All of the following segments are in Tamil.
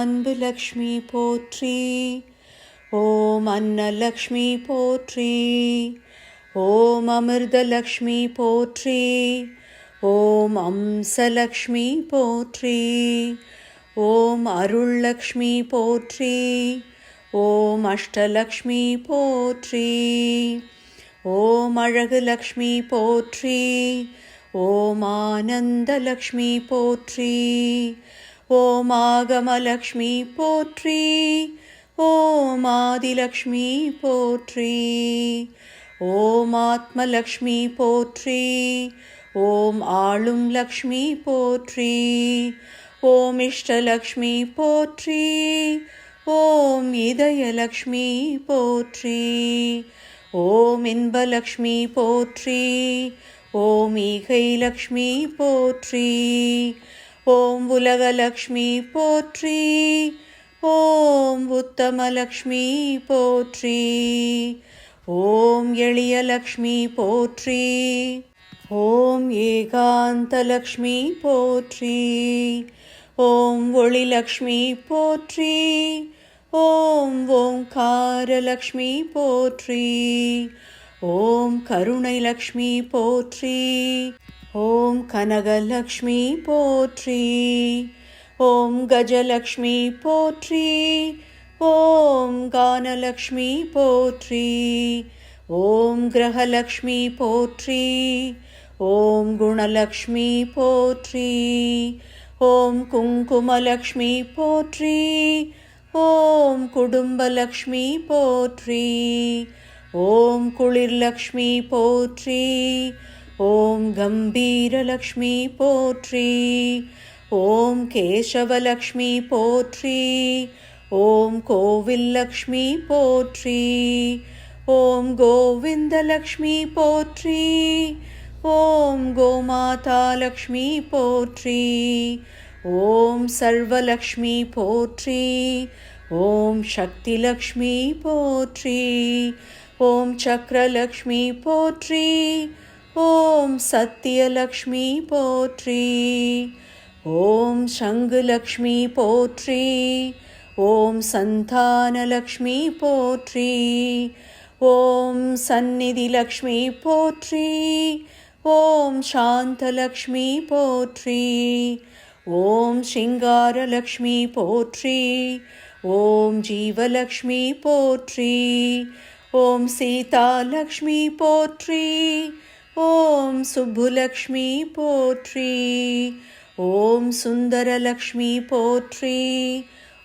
அன்பு லக்ஷ்மி போற்றி. ஓம் அன்னலக்ஷ்மி போற்றி. ஓம் அமிர்தலக்ஷ்மி போற்றி. ஓம் அம்சலக்ஷ்மி போற்றி. ஓம் அருள்லக்ஷ்மி போற்றி. ஓம் அஷ்டலக்ஷ்மி போற்றி. ஓம் அழகு லக்ஷ்மி போற்றி. ஓம் ஆனந்தலக்ஷ்மி போற்றி. ஓம் ஆகமலக்ஷ்மி போற்றி. ஓம் ஆதிலக்ஷ்மி போற்றி. ஓம் ஆத்மலக்ஷ்மி போற்றி. ஓம் ஆளும் லக்ஷ்மி போற்றி. ஓம் இஷ்டலக்ஷ்மி போற்றி. ஓம் இதயலக்ஷ்மி போற்றி. ஓம் இன்பலக்ஷ்மி போற்றி. ஓம் ஈகை லக்ஷ்மி போற்றி. ஓம் உலகலக்ஷ்மி போற்றி ஓம் உத்தமலக்ஷ்மி போற்றி ஓம் எளியலக்ஷ்மி போற்றி ஓம் ஏகாந்தலக்ஷ்மி போற்றி ஓம் ஒளிலக்ஷ்மி போற்றி ஓம் ஓங்காரலக்ஷ்மி போற்றி ஓம் கருணை லக்ஷ்மி போற்றி. ஓம் கனகலக்ஷ்மி போற்றி ஓம் கஜலக்ஷ்மி போற்றி ஓம் கானலக்ஷ்மி போற்றி ஓம் கிரகலக்ஷ்மி போற்றி ஓம் குணலக்ஷ்மி போற்றி ஓம் குங்குமலக்ஷ்மி போற்றி ஓம் குடும்பலக்ஷ்மி போற்றி ஓம் குளிர்லக்ஷ்மி போற்றி ஓம் கம்பீரலக்ஷ்மி போற்றி ஓம் கேசவலக்ஷ்மி போற்றி ஓம் கோவில் லக்ஷ்மி போற்றி ஓம் கோவிந்தலக்ஷ்மி போற்றி ஓம் கோமாதா லக்ஷ்மி போற்றி ஓம் சர்வலக்ஷ்மி போற்றி ஓம் சக்திலக்ஷ்மி போற்றி ஓம் சக்கரலக்ஷ்மி போற்றி ஓம் சத்தியலக்ஷ்மி போற்றி ஓம் சங்குலக்ஷ்மி போற்றி ஓம் சந்தானலக்ஷ்மி போற்றி ஓம் சந்நிதிலக்ஷ்மி போற்றி ஓம் சாந்தலக்ஷ்மி போற்றி ஓம் சிங்காரலக்ஷ்மி போற்றி ஓம் ஜீவலக்ஷ்மி போற்றி ஓம் சீதாலக்ஷ்மி போற்றி ஓம் சுப்புலக்ஷ்மி போற்றி. ஓம் சுந்தரலக்ஷ்மி போற்றி.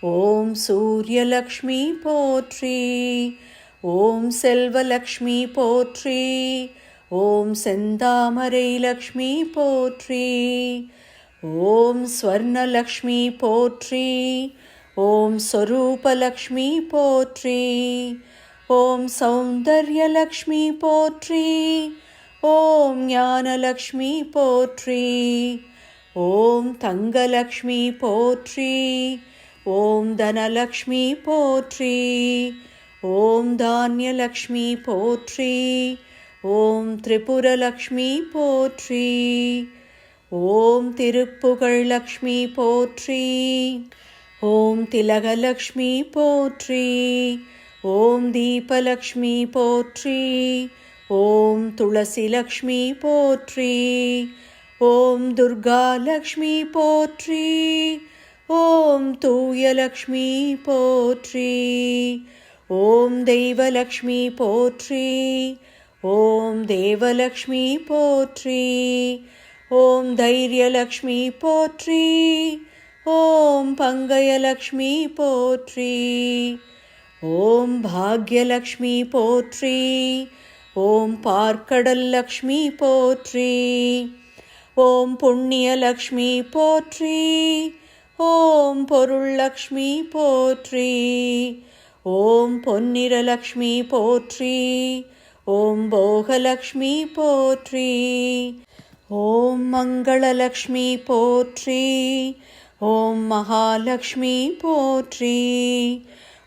ஓம் சூரியலக்ஷ்மி போற்றி. ஓம் செல்வலக்ஷ்மி போற்றி. ஓம் செந்தாமரை லக்ஷ்மி போற்றி. ஓம் ஸ்வர்ணலக்ஷ்மி போற்றி. ஓம் ஸ்வரூபலக்ஷ்மி போற்றி. ஓம் சௌந்தர்யலக்ஷ்மி போற்றி. ஓம் ஞானலக்ஷ்மி போற்றி. ஓம் தங்கலக்ஷ்மி போற்றி. ஓம் தனலக்ஷ்மி போற்றி. ஓம் தானியலக்ஷ்மி போற்றி. ஓம் திரிபுரலக்ஷ்மி போற்றி. ஓம் திருப்புகழ் லக்ஷ்மி போற்றி. ஓம் திலகலக்ஷ்மி போற்றி. ஓம் தீபலக்ஷ்மி போற்றி. ஓம் துளசி லக்ஷ்மி போற்றி ஓம் துர்கா லக்ஷ்மி போற்றி ஓம் தூயலக்ஷ்மி போற்றி ஓம் தெய்வலக்ஷ்மி போற்றி ஓம் தேவலக்ஷ்மி போற்றி ஓம் தைரியலக்ஷ்மி போற்றி ஓம் பங்கயலக்ஷ்மி போற்றி ஓம் பாக்யலக்ஷ்மி போற்றி ஓம் பார்க்கடல் லக்ஷ்மி போற்றி. ஓம் புண்ணிய லக்ஷ்மி போற்றி. ஓம் பொருள் லக்ஷ்மி போற்றி. ஓம் பொன்னிரலக்ஷ்மி போற்றி. ஓம் போகலக்ஷ்மி போற்றி. ஓம் மங்களலக்ஷ்மி போற்றி. ஓம் மகாலக்ஷ்மி போற்றி.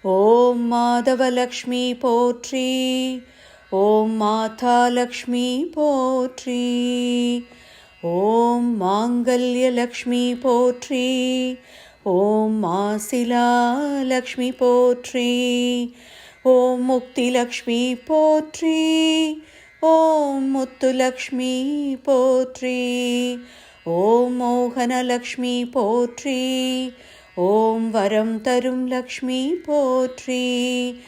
ஓம் மாதவலக்ஷ்மி போற்றி. ஓம் மாதா லக்ஷ்மி போற்றி. ஓம் மாங்கல்ய லக்ஷ்மி போற்றி. ஓம் மாசிலா லக்ஷ்மி போற்றி. ஓம் முக்தி லக்ஷ்மி போற்றி. ஓம் முத்துலக்ஷ்மி போற்றி. ஓம் மோகனலக்ஷ்மி போற்றி. ஓம் வரம் தரும் லக்ஷ்மி போற்றி.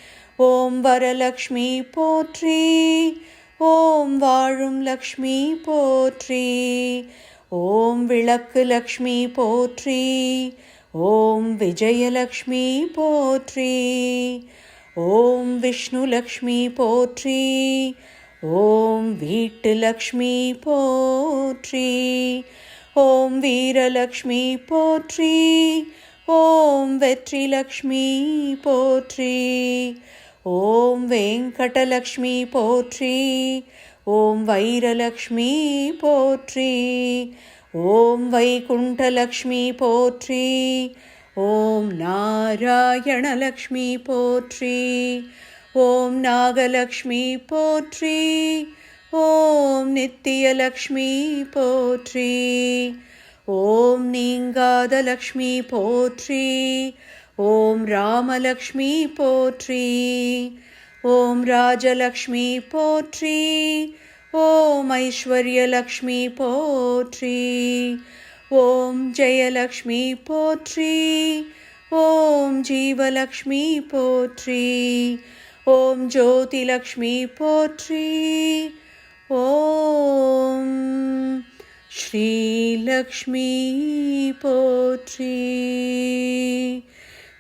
ஓம் வரலக்ஷ்மி போற்றி. ஓம் வாழும் லக்ஷ்மி போற்றி. ஓம் விளக்கு லக்ஷ்மி போற்றி. ஓம் விஜயலக்ஷ்மி போற்றி. ஓம் விஷ்ணு லக்ஷ்மி போற்றி. ஓம் வீட்டு லக்ஷ்மி போற்றி. ஓம் வீரலக்ஷ்மி போற்றி. ஓம் வெற்றி லக்ஷ்மி போற்றி. ஓம் வெங்கடலக்ஷ்மி போற்றி ஓம் வைரலக்ஷ்மி போற்றி ஓம் வைகுண்டலக்ஷ்மி போற்றி ஓம் நாராயணலக்ஷ்மி போற்றி ஓம் நாகலக்ஷ்மி போற்றி ஓம் நித்தியலக்ஷ்மி போற்றி ஓம் நீங்காத லக்ஷ்மி போற்றி ஓம் ராமலக்ஷ்மி போற்றி. ஓம் ராஜலக்ஷ்மி போற்றி. ஓம் ஐஸ்வர்யலக்ஷ்மி போற்றி. ஓம் ஜெயலக்ஷ்மி போற்றி. ஓம் ஜீவலக்ஷ்மி போற்றி. ஓம் ஜோதிலக்ஷ்மி போற்றி. ஓம் ஸ்ரீலக்ஷ்மி போற்றி.